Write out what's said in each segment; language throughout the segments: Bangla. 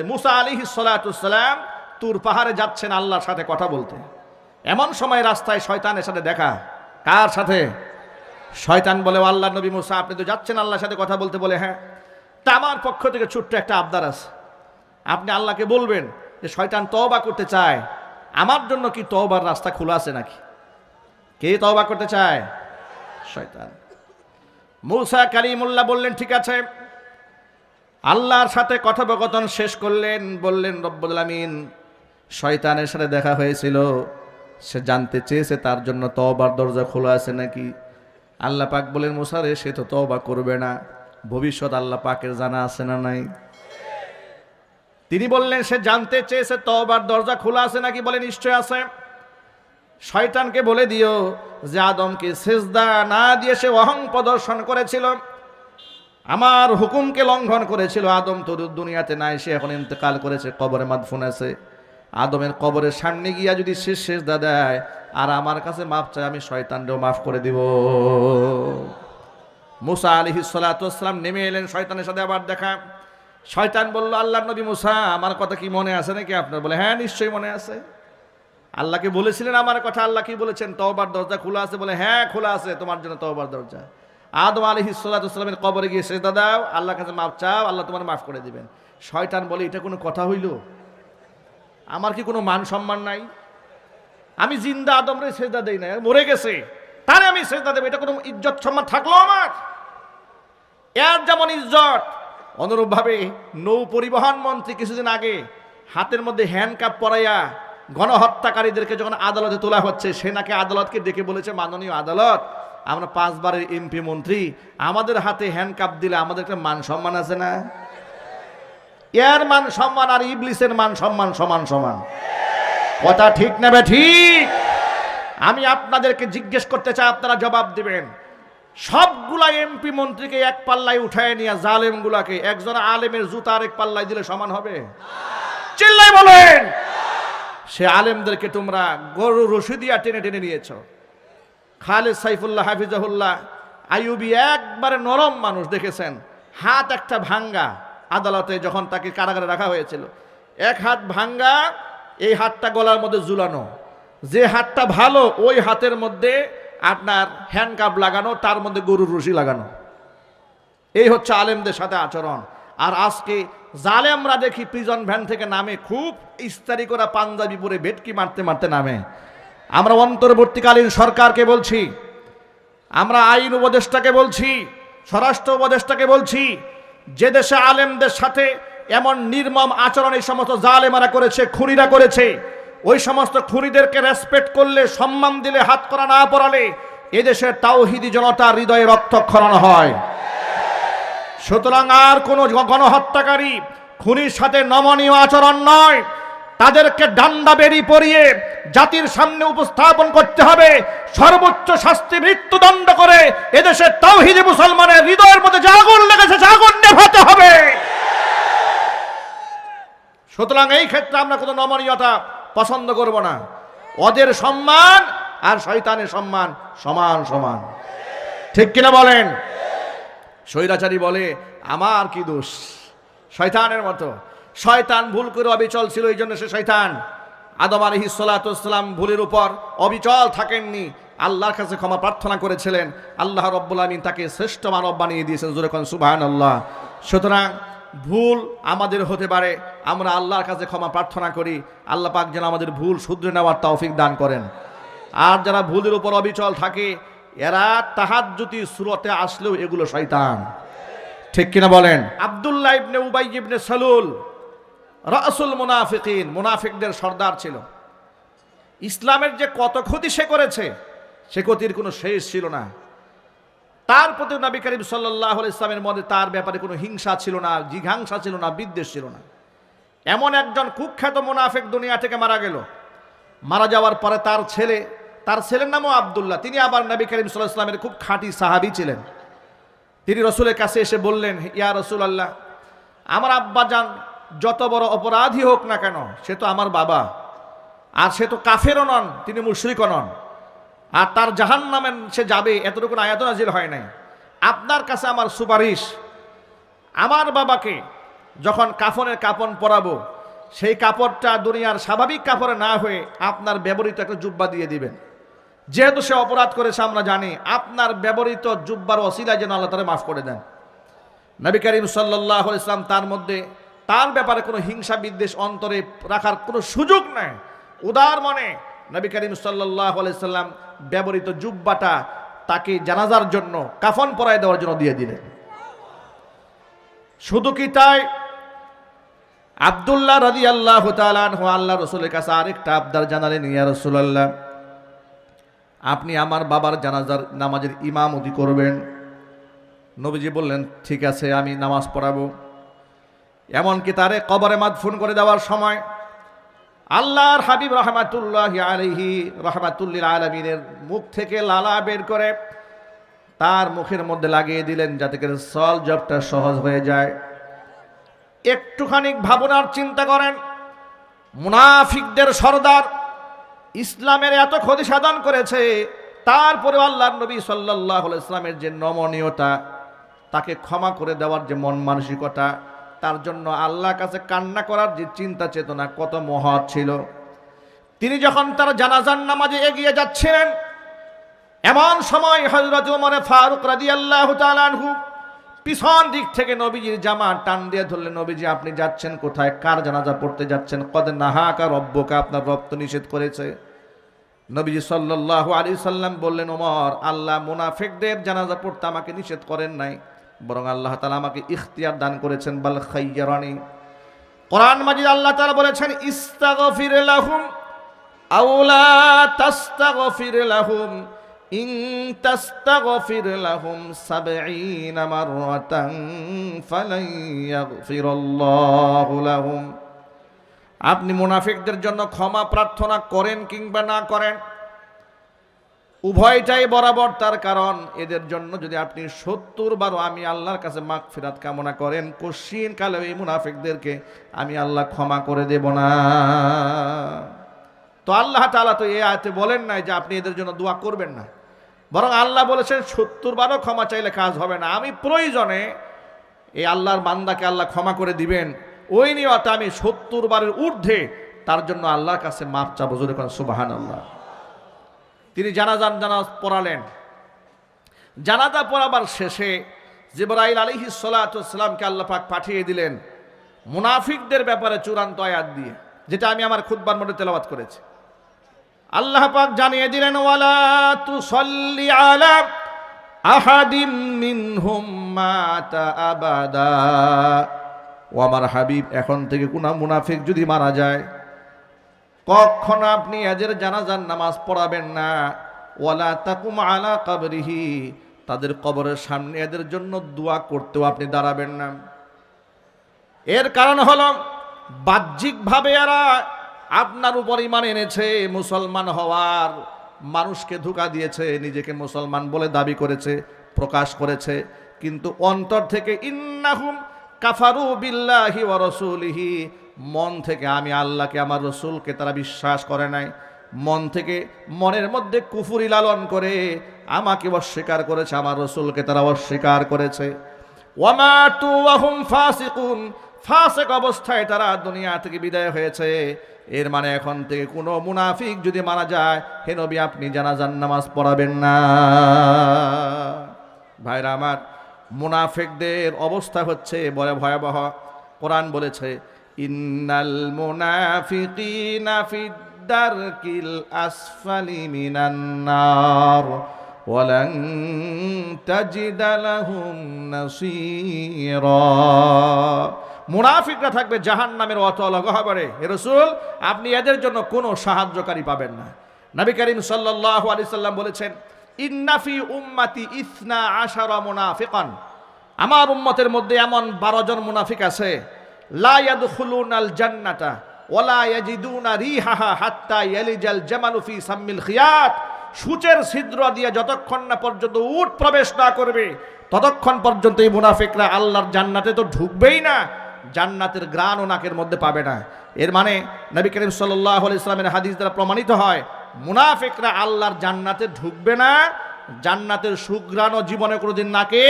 মুসা আলী সালাম তুর পাহাড়ে যাচ্ছেন আল্লাহর সাথে কথা বলতে। এমন সময় রাস্তায় শয়তানের সাথে দেখা। কার সাথে? শয়তান বলে আল্লাহ নবী মুসা, আপনি তো যাচ্ছেন আল্লাহর সাথে কথা বলতে বলে হ্যাঁ। তা আমার পক্ষ থেকে ছোট্ট একটা আবদার আছে। আপনি আল্লাহকে বলবেন যে, শয়তান তওবা করতে চায়। আমার জন্য কি তওবার রাস্তা খোলা আছে নাকি? কে তওবা করতে চায়? শয়তান। মুসা কালিমুল্লাহ বললেন, ঠিক আছে আল্লাহর সাথে কথোপকথন শেষ করলেন, বললেন, রব্বুল আমিন। শয়তানের সাথে দেখা হয়েছিল। সে জানতে চেয়েছে, তার জন্য তওবার দরজা খোলা আছে নাকি? আল্লাহ পাক বলেন মুসারে সে তো তবা করবে না। ভবিষ্যৎ আল্লাহ পাকের জানা আছে না নাই? তিনি বললেন, সে জানতে চেয়েছে, তওবার দরজা খোলা আছে নাকি বলে নিশ্চয় আছে? শয়তানকে বলে দিও যে আদমকে সেজদা না দিয়ে সে অহং প্রদর্শন করেছিল। আমার হুকুমকে লঙ্ঘন করেছিল আদম তো দুনিয়াতে নাই, সে এখন ইন্তেকাল করেছে, কবরে মাদফুন আছে। আদমের কবরের সামনে গিয়া যদি শেষ শেষ দেয়, আর আমার কাছে মাফ চাই আমি শয়তানকেও মাফ করে দিব। মুসা আলী সালাতাম নেমে এলেন শয়তানের সাথে আবার দেখা। শয়তান বলল আল্লাহ নবী মুসা, আমার কথা কি মনে আছে নাকি? আপনার বলে হ্যাঁ নিশ্চয়ই মনে আছে। আল্লাহকে বলেছিলেন আমার কথা, আল্লাহ কি বলেছেন? তওবার দরজা খোলা আছে বলে হ্যাঁ খোলা আছে, তোমার জন্য তওবার দরজা। আদম আলী হিসালামের কবরে গিয়ে সেজদা দাও, আল্লাহর কাছে মাফ চাও, আল্লাহ তোমার মাফ করে দিবেন। শয়তান বলে, এটা কোনো কথা হইল? আমার কি কোনো মান সম্মান নাই? আমি জিন্দা আদমরে সেজদা দেই না মরে গেছে। তারে আমি সেজদা দেবো, এটা কোনো ইজ্জত সম্মান থাকল আমার? এর যেমন ইজ্জত, অনুরূপভাবে নৌ পরিবহন মন্ত্রী কিছুদিন আগে হাতের মধ্যে হ্যান্ডকাপ পরাইয়া গণহত্যাকারীদেরকে যখন আদালতে তোলা হচ্ছে, সে নাকি আদালতকে ডেকে বলেছে, মাননীয় আদালত আমরা পাঁচবারের এমপি মন্ত্রী, আমাদের হাতে হ্যান্ডকাপ দিলে আমাদের একটা মান সম্মান আছে না? এর মান সম্মান আর ইবলিসের মান সম্মান সমান সমান। কথা ঠিক নেবে ঠিক? আমি আপনাদেরকে জিজ্ঞেস করতে চাই, আপনারা জবাব দিবেন। সবগুলা এমপি মন্ত্রীকে এক পাল্লায় উঠায় নিয়ে জালেম গুলাকে একজন আলেমের জুতা আরেক পাল্লায় দিলে সমান হবে? চিল্লাই বলেন! সে আলেমদেরকে তোমরা গরু রশি দিয়া টেনে টেনে নিয়েছ। খালেদ সাইফুল্লাহ হাফিজাহুল্লাহ আইয়ুবি একবারে নরম মানুষ, দেখেছেন? হাত একটা ভাঙ্গা আদালতে যখন তাকে কারাগারে রাখা হয়েছিল। এক হাত ভাঙ্গা, এই হাতটা গলার মধ্যে ঝুলানো। যে হাতটা ভালো, ওই হাতের মধ্যে আপনার হ্যান্ডকাপ লাগানো, তার মধ্যে গরুর রশি লাগানো। এই হচ্ছে আলেমদের সাথে আচরণ। আর আজকে জালেমরা দেখি প্রিজন ভ্যান থেকে নামে, খুব ইস্তারি করা পাঞ্জাবি পরে ভেটকি মারতে মারতে নামে। আমরা অন্তর্বর্তীকালীন সরকারকে বলছি, আমরা আইন উপদেষ্টাকে বলছি, স্বরাষ্ট্র উপদেষ্টাকে বলছি, যে দেশে আলেমদের সাথে এমন নির্মম আচরণ এই সমস্ত জালেমারা করেছে, খুনিরা করেছে, ওই সমস্ত খুনিদেরকে রেসপেক্ট করলে, সম্মান দিলে, হাত করা না পড়ালে এদেশের তাওহিদি জনতার হৃদয়ে রক্তক্ষরণ হয়। সুতরাং আর কোনো গণহত্যাকারী খুনির সাথে নমনীয় আচরণ নয়। তাদেরকে ডান্ডা বেরি পরিয়ে জাতির সামনে উপস্থাপন করতে হবে। সর্বোচ্চ শাস্তি মৃত্যুদণ্ড করে এদেশের তাওহিদি মুসলমানের হৃদয়ের মধ্যে জাগুন লেগেছে জাগুন নেভাতে হবে। সুতরাং এই ক্ষেত্রে আমরা কোনো নমনীয়তা পছন্দ করব না। ওদের সম্মান আর শয়তানের সম্মান সমান সমান। ঠিক কিনা বলেন? স্বৈরাচারী বলে, আমার কি দোষ? শয়তানের মতো। শয়তান ভুল করে অবিচল ছিল, এই জন্য সে শয়তান। আদম আলহি সালাতাম ভুলের উপর অবিচল থাকেননি। আল্লাহর কাছে ক্ষমা প্রার্থনা করেছিলেন। আল্লাহ রব্বুল আমিন তাকে শ্রেষ্ঠ মানব বানিয়ে দিয়েছেন জোরেখন সুবাহান আল্লাহ সুতরাং ভুল আমাদের হতে পারে, আমরা আল্লাহর কাছে ক্ষমা প্রার্থনা করি। আল্লাহ পাক যেন আমাদের ভুল শুধরে নেওয়ার তৌফিক দান করেন। আর যারা ভুলের উপর অবিচল থাকে, এরা তাহাজ্জুতি সুরতে আসলেও এগুলো শয়তান। ঠিক কিনা বলেন? আব্দুল্লাহ ইবনে উবাই ইবনে সালুল রাসুল মুনাফিকিন, মুনাফিকদের সর্দার ছিল। ইসলামের যে কত ক্ষতি সে করেছে, সে ক্ষতির কোনো শেষ ছিল না। তার প্রতি নবী করিম সাল্লাহ ইসলামের মধ্যে তার ব্যাপারে কোনো হিংসা ছিল না, জিঘাংসা ছিল না, বিদ্বেষ ছিল না। এমন একজন কুখ্যাত মুনাফিক দুনিয়া থেকে মারা গেল। মারা যাওয়ার পরে তার ছেলে, তার ছেলের নামও আবদুল্লাহ, তিনি আবার নবী করিম সাল্লাহ ইসলামের খুব খাঁটি সাহাবি ছিলেন। তিনি রসুলের কাছে এসে বললেন, ইয়া রসুল আল্লাহ আমার আব্বা যান যত বড় অপরাধী হোক না কেন, সে তো আমার বাবা। আর সে তো কাফেরও নন, তিনি মুশরিকও নন। আর তার জাহান নামে সে যাবে এতটুকু আয়াত নাজিল হয় নাই। আপনার কাছে আমার সুপারিশ, আমার বাবাকে যখন কাফনের কাপন পরাবো, সেই কাপড়টা দুনিয়ার স্বাভাবিক কাপড়ে না হয়ে আপনার ব্যবহৃত একটা জুব্বা দিয়ে দিবেন। যেহেতু সে অপরাধ করেছে, আমরা জানি আপনার ব্যবহৃত জুব্বার অসিলা যেন আল্লাহ তারা মাফ করে দেন। নবী করিম সাল্লাহ ইসলাম তার মধ্যে তার ব্যাপারে কোনো হিংসা বিদ্বেষ অন্তরে রাখার কোনো সুযোগ নাই। উদার মনে নবী করিম সাল্লাহ সাল্লাম ব্যবহৃত জুব্বাটা তাকে জানাজার জন্য, কাফন পরায় দেওয়ার জন্য দিয়ে দিলেন। শুধু কি তাই? আবদুল্লাহ রাজি আল্লাহ আল্লাহ রসুলের কাছে আরেকটা আবদার জানালেন, ইয়া রসুলাল্লাহ, আপনি আমার বাবার জানাজার নামাজের ইমাম ইমামতি করবেন। নবীজি বললেন, ঠিক আছে, আমি নামাজ পড়াবো। এমনকি তারে কবরে মাদফুন করে দেওয়ার সময় আল্লাহর হাবিব রহমাতুল্লাহ আলহি রহমাতুল্লিল আলমিনের মুখ থেকে লালা বের করে তার মুখের মধ্যে লাগিয়ে দিলেন যাতে করে সল জবটা সহজ হয়ে যায়। একটুখানি ভাবনার চিন্তা করেন। মুনাফিকদের সর্দার ইসলামের এত ক্ষতি সাধন করেছে তারপরে আল্লাহ নবী সাল্লাহ ইসলামের যে নমনীয়তা, তাকে ক্ষমা করে দেওয়ার যে মন মানসিকতা তার জন্য আল্লাহর কাছে কান্না করার যে চিন্তা চেতনা কত মহৎ ছিল। তিনি যখন তার জানাজান নামাজে এগিয়ে যাচ্ছিলেন, এমন সময় হজরত উমরে ফারুক রাজি আল্লাহ তালানহু পিছন দিক থেকে নবীজির জামা টান দিয়ে ধরলে নবীজি, আপনি যাচ্ছেন কোথায়? কার জানাজা পড়তে যাচ্ছেন? কদ নাহাকা রব্বকা? আপনার রক্ত নিষেধ করেছে। নবীজি সাল্লাহ আলী সাল্লাম বললেন, ওমর, আল্লাহ মুনাফেকদের জানাজা পড়তে আমাকে নিষেধ করেন নাই। বরং আল্লাহ তালা আমাকে ইখতিয়ার দান করেছেন, বাল খাইয়ারানি। কোরআন মাজিদ আল্লাহ তালা বলেছেন, ইস্তাগফির লাহুম আউলা তাস্তাগফির লাহুম। ইন তাস্তাগফির লাহুম সাবঈনা মাররাতান ফালান ইয়াগফিরাল্লাহু লাহুম। আপনি মুনাফিকদের জন্য ক্ষমা প্রার্থনা করেন কিংবা না করেন উভয়টাই বরাবর তার কারণ। এদের জন্য যদি আপনি সত্তর বারো আমি আল্লাহর কাছে মাগ ফিরাত কামনা করেন কশিন কালে এই মুনাফিকদেরকে আমি আল্লাহ ক্ষমা করে দেব না। তো আল্লাহ তালা তো এ আয়তে বলেন নাই যে আপনি এদের জন্য দোয়া করবেন না। বরং আল্লাহ বলেছেন, সত্তর বারও ক্ষমা চাইলে কাজ হবে না। আমি প্রয়োজনে এই আল্লাহর বান্দাকে আল্লাহ ক্ষমা করে দিবেন। ওই নিয়তে আমি সত্তর বারের ঊর্ধ্বে তার জন্য আল্লাহর কাছে মাপ চাবো। জোরে করেন সুবাহান আল্লাহ তিনি জানাজান জানাজ পড়ালেন। জানাজা পড়াবার শেষে জিবরাইল আলিহি সালাতামকে আল্লাহ পাক পাঠিয়ে দিলেন মুনাফিকদের ব্যাপারে চূড়ান্ত আয়াত দিয়ে, যেটা আমি আমার খুদ্বার মধ্যে তেলাবাত করেছি। আল্লাহ পাক জানিয়ে দিলেন আহাদিম মাতা আবাদা। ও আমার হাবিব, এখন থেকে কোন মুনাফিক যদি মারা যায় কখনো আপনি এদের জানাজার নামাজ পড়াবেন না। ওয়ালা তাকুম আলা কাবরিহি। তাদের কবরের সামনে এদের জন্য দোয়া করতেও আপনি দাঁড়াবেন না। এর কারণ হলো, বাহ্যিকভাবে এরা আপনার উপর ইমান এনেছে, মুসলমান হওয়ার মানুষকে ধোকা দিয়েছে, নিজেকে মুসলমান বলে দাবি করেছে, প্রকাশ করেছে। কিন্তু অন্তর থেকে ইন্নাহুম কাফারু বিল্লাহি ওয়া রাসূলিহি। মন থেকে আমি আল্লাহকে, আমার রসুলকে তারা বিশ্বাস করে নাই। মন থেকে মনের মধ্যে কুফুরি লালন করে আমাকে অস্বীকার করেছে, আমার রসুলকে তারা অস্বীকার করেছে। ফাসিক অবস্থায় তারা দুনিয়া থেকে বিদায় হয়েছে। এর মানে এখন থেকে কোনো মুনাফিক যদি মারা যায়, হে নবী, আপনি জানাজান নামাজ পড়াবেন না। ভাইরা আমার, মুনাফিকদের অবস্থা হচ্ছে বলে ভয়াবহ। কোরআন বলেছে ইন্নাল মুনাফিকিনা ফিদ দারকিল আসফালি মিনান নার, ওয়ালান তাজিদ লাহুম নাসীরা। মুনাফিকরা থাকবে জাহান্নামের অতল গহবরে। হে রাসূল, আপনি এদের জন্য কোনো সাহায্যকারী পাবেন না। নবী করিম সাল্লাল্লাহু আলাইহি সাল্লাম বলেছেন ইন্নাফি উম্মাতি ইসনা আশারা মুনাফিকান। আমার উম্মতের মধ্যে এমন বারো জন মুনাফিক আছে লা ইয়াদখুলুনাল জান্নাতা সূচের ছিদ্র দিয়ে যতক্ষণ না পর্যন্ত উট প্রবেশ না করবে, ততক্ষণ পর্যন্ত এই মুনাফিকরা আল্লাহর জান্নাতে তো ঢুকবেই না, জান্নাতের গ্রাণ ও নাকের মধ্যে পাবে না। এর মানে নবী করিম সাল্লাহ ইসলামের হাদিস দ্বারা প্রমাণিত হয়, মুনাফিকরা আল্লাহর জান্নাতে ঢুকবে না, জান্নাতের সুগ্রাণ ও জীবনে কোনোদিন নাকে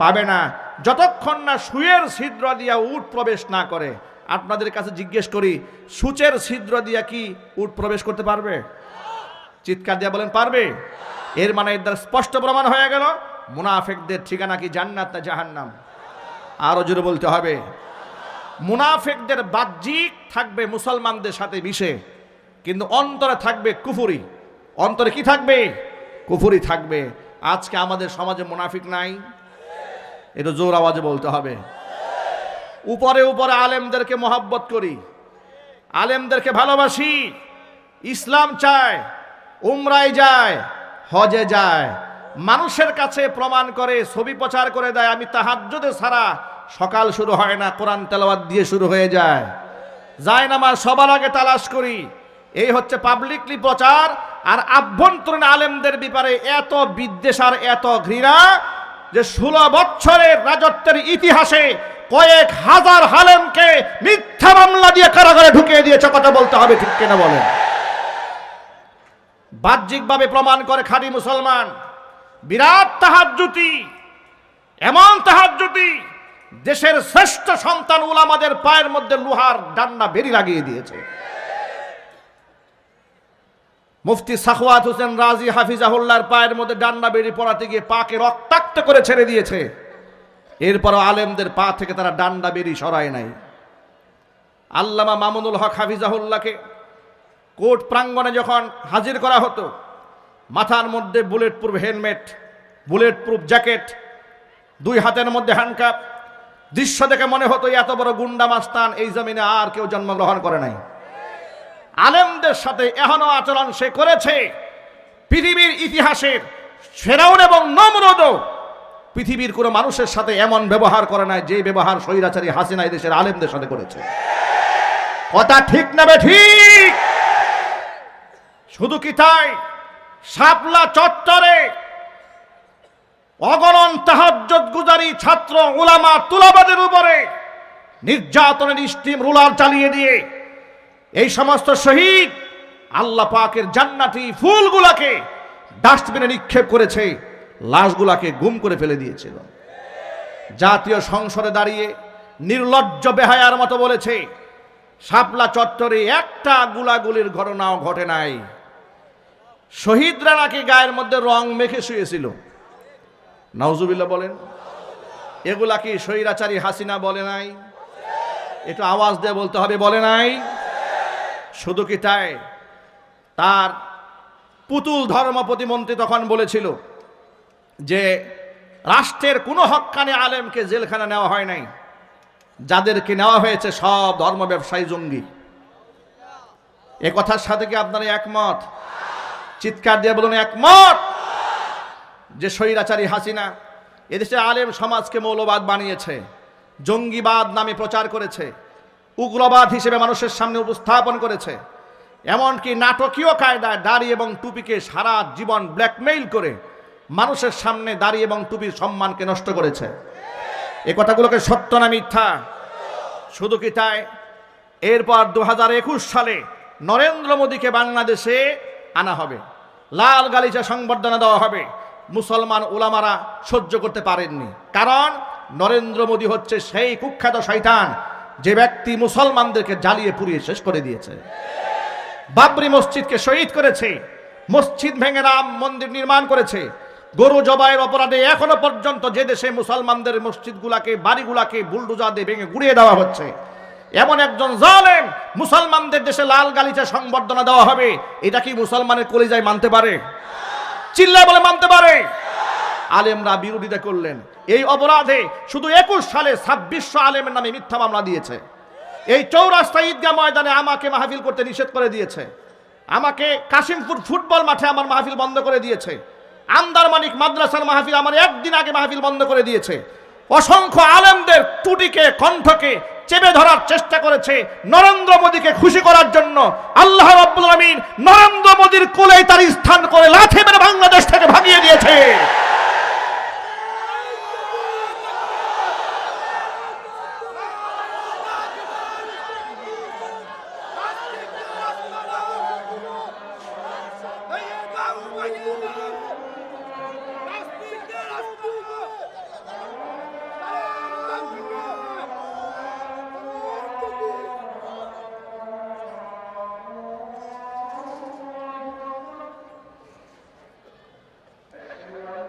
পাবে না। যতক্ষণ না সুয়ের ছিদ্র দিয়া উট প্রবেশ না করে, আপনাদের কাছে জিজ্ঞেস করি, সূচের ছিদ্র দিয়া কি উট প্রবেশ করতে পারবে? চিৎকার দিয়া বলেন, পারবে। এর মানে এর দ্বারা স্পষ্ট প্রমাণ হয়ে গেল, মুনাফেকদের ঠিকানা কি জান্নাত না জাহান্নাম? আরও জোরে বলতে হবে। মুনাফেকদের বাহ্যিক থাকবে মুসলমানদের সাথে মিশে, কিন্তু অন্তরে থাকবে কুফুরি। অন্তরে কি থাকবে? কুফুরি থাকবে। আজকে আমাদের সমাজে মুনাফিক নাই। এটা জোর আওয়াজে বলতে হবে। উপরে উপরে আলেমদেরকে মহাব্বত করি। আলেমদেরকে ভালোবাসি। ইসলাম চায়, উমরায় যায়, হজে যায়। মানুষের কাছে প্রমাণ করে, ছবি প্রচার করে দেয়। আমি তাহাজ্জুদে ছাড়া সকাল শুরু হয় না, কোরআন তেলাওয়াত দিয়ে শুরু হয়ে যায়। যায় না আমার সবার আগে তালাশ করি। এই হচ্ছে পাবলিকলি প্রচার। আর আভ্যন্তরীণ আলেমদের ব্যাপারে এত বিদ্বেষ আর এত ঘৃণা যে ষোলো বছরের রাজত্বের ইতিহাসে কয়েক হাজার হালেমকে মিথ্যা মামলা দিয়ে কারাগারে ঢুকিয়ে দিয়েছে, কথা বলতে হবে ঠিক কিনা বলেন। বাহ্যিকভাবে প্রমাণ করে খাঁটি মুসলমান, বিরাট তাহার তাহাজ্জুতি, এমন তাহার তাহাজ্জুতি, দেশের শ্রেষ্ঠ সন্তান উলামাদের পায়ের মধ্যে লোহার ডান্না বেরি লাগিয়ে দিয়েছে। মুফতি সাখওয়াত হোসেন রাজি হাফিজাহুল্লাহর পায়ের মধ্যে ডান্ডা বেরি পড়াতে গিয়ে পাকে রক্তাক্ত করে ছেড়ে দিয়েছে। এরপরও আলেমদের পা থেকে তারা ডান্ডা বেরি সরায় নাই। আল্লামা মামুনুল হক হাফিজাহুল্লাহকে কোর্ট প্রাঙ্গণে যখন হাজির করা হতো, মাথার মধ্যে bullet proof helmet bullet proof jacket, দুই হাতের মধ্যে হ্যান্ডকাপ দৃশ্য দেখে মনে হতো, এত বড় গুন্ডা মাস্তান এই জমিনে আর কেউ জন্মগ্রহণ করে নাই। আলেমদের সাথে এখনও আচরণ সে করেছে। পৃথিবীর ইতিহাসের ফেরাউন এবং নমরদ পৃথিবীর কোনো মানুষের সাথে এমন ব্যবহার করে নাই, যে ব্যবহার স্বৈরাচারী হাসিনা দেশের আলেমদের সাথে করেছে। কথা ঠিক না বে ঠিক? শুধু কি তাই? শাপলা চত্বরে অগণন তাহাজ্জত গুজারি ছাত্র উলামা তুলাবাদের উপরে নির্যাতনের স্টিম রুলার চালিয়ে দিয়ে এই সমস্ত শহীদ আল্লাহ পাকের জান্নাতি ফুলগুলাকে ডাস্টবিনে নিক্ষেপ করেছে, লাশগুলাকে গুম করে ফেলে দিয়েছিল। জাতীয় সংসদে দাঁড়িয়ে নির্লজ্জ বেহায়ার মতো বলেছে, শাপলা চত্বরে একটা গুলাগুলির ঘটনাও ঘটে নাই। শহীদরা নাকি গায়ের মধ্যে রং মেখে শুয়েছিল। নওজুবিল্লা বলেন, এগুলা কি স্বৈরাচারী হাসিনা বলে নাই? একটু আওয়াজ দিয়ে বলতে হবে, বলে নাই? শুধু কি তাই? তার পুতুল ধর্ম প্রতিমন্ত্রী তখন বলেছিল যে, রাষ্ট্রের কোনো হক্কানে আলেমকে জেলখানা নেওয়া হয় নাই। যাদেরকে নেওয়া হয়েছে সব ধর্ম ব্যবসায়ী জঙ্গি। এ কথার সাথে কি আপনারা একমত? চিৎকার দিয়ে বলুন, একমত! যে স্বৈরাচারী হাসিনা এদেশে আলেম সমাজকে মৌলবাদ বানিয়েছে, জঙ্গিবাদ নামে প্রচার করেছে। উগ্রবাদ হিসেবে মানুষের সামনে উপস্থাপন করেছে। এমনকি নাটকীয় কায়দায় দাড়ি এবং টুপিকে সারা জীবন ব্ল্যাকমেইল করে মানুষের সামনে দাড়ি এবং টুপির সম্মানকে নষ্ট করেছে। এ কথাগুলোকে সত্য না মিথ্যা? শুধু কি তাই? এরপর দু হাজার একুশ সালে নরেন্দ্র মোদীকে বাংলাদেশে আনা হবে। লাল গালিচা সংবর্ধনা দেওয়া হবে। মুসলমান ওলামারা সহ্য করতে পারেননি। কারণ নরেন্দ্র মোদী হচ্ছে সেই কুখ্যাত শৈতান যে ব্যক্তি মুসলমানদেরকে জ্বালিয়ে পুড়িয়ে শেষ করে দিয়েছে। বাবরি মসজিদকে শহীদ করেছে, মসজিদ ভেঙে রাম মন্দির নির্মাণ করেছে। গরু জবাইয়ের অপরাধে এখনও পর্যন্ত যে দেশে মুসলমানদের মসজিদগুলাকে, বাড়িগুলাকে বুলডুজা দিয়ে ভেঙে গুড়িয়ে দেওয়া হচ্ছে, এমন একজন জালেম মুসলমানদের দেশে লাল গালিচা সংবর্ধনা দেওয়া হবে, এটা কি মুসলমানের কলিজায় মানতে পারে? চিল্লায় বলে মানতে পারে? আলেমরা বিরোধিতা করলেন। এই অপরাধে শুধু একুশ সালে ছাব্বিশশো আলেমের নামে মিথ্যা মামলা দিয়েছে। এই চৌরাস্তা ঈদগাহ ময়দানে আমাকে মাহফিল করতে নিষেধ করে দিয়েছে। আমাকে কাশিমপুর ফুটবল মাঠে আমার মাহফিল বন্ধ করে দিয়েছে। আমদার মানিক মাদ্রাসার মাহফিল আমার একদিন আগে মাহফিল বন্ধ করে দিয়েছে। অসংখ্য আলেমদের টুটিকে কণ্ঠকে চেপে ধরার চেষ্টা করেছে নরেন্দ্র মোদীকে খুশি করার জন্য। আল্লাহ রাব্বুল নরেন্দ্র মোদীর কোলে তার স্থান করে লাথি মেরে বাংলাদেশ থেকে ভাগিয়ে দিয়েছে।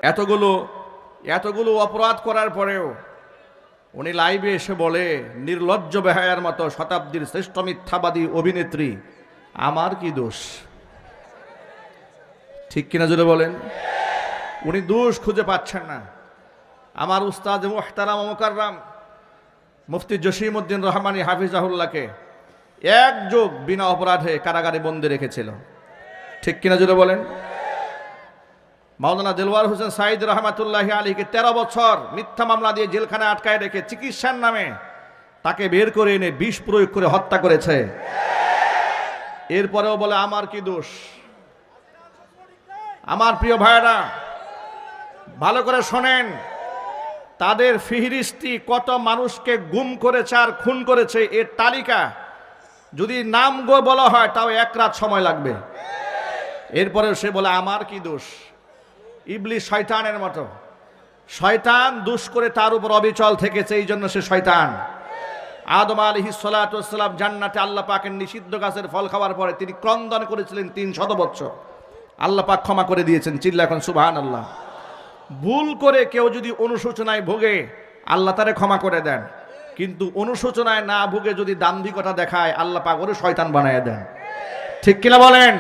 এতগুলো এতগুলো অপরাধ করার পরেও উনি লাইভে এসে বলে, নির্লজ্জ বেহায়ার মতো শতাব্দীর শ্রেষ্ঠ মিথ্যাবাদী অভিনেত্রী, আমার কি দোষ? ঠিক কিনা জুড়ে বলেন? উনি দোষ খুঁজে পাচ্ছেন না। আমার উস্তাদ মোহতারাম মোকাররাম, মুফতি জসিম জসিমউদ্দিন রহমানী হাফিজাহুল্লাহকে এক যোগ বিনা অপরাধে কারাগারে বন্দি রেখেছিল। ঠিক কিনা জুড়ে বলেন? মাওলানা দেলওয়ার হোসেন সাইদ রহমাতুল্লাহ আলীকে তেরো বছর মিথ্যা মামলা দিয়ে জেলখানায় আটকায় রেখে চিকিৎসার নামে তাকে বের করে এনে বিষ প্রয়োগ করে হত্যা করেছে। এরপরেও বলে, আমার কি দোষ? আমার প্রিয় ভাইয়েরা, ভালো করে শোনেন, তাদের ফিহরিস্তি কত মানুষকে গুম করেছে আর খুন করেছে, এর তালিকা যদি নাম গো বলা হয়, তাও এক রাত সময় লাগবে। এরপরে সে বলে, আমার কি দোষ? ইবলি শয়তানের মতো। শয়তান দুষ করে তার উপর অবিচল থেকেছে, এই জন্য সে শয়তান। আদম আলহি সালাম জান্নাতে আল্লাহ পাকের নিষিদ্ধ গাছের ফল খাওয়ার পরে তিনি ক্রন্দন করেছিলেন তিন শত বৎসর। আল্লাহ পাক ক্ষমা করে দিয়েছেন চিল্লা এখন সুবাহান আল্লাহ ভুল করে কেউ যদি অনুশোচনায় ভোগে, আল্লাহ তারে ক্ষমা করে দেন। কিন্তু অনুশোচনায় না ভুগে যদি দাম্ভিকতা দেখায়, আল্লাহ পাক ওরে শয়তান বানায় দেন। ঠিক কিনা বলেন?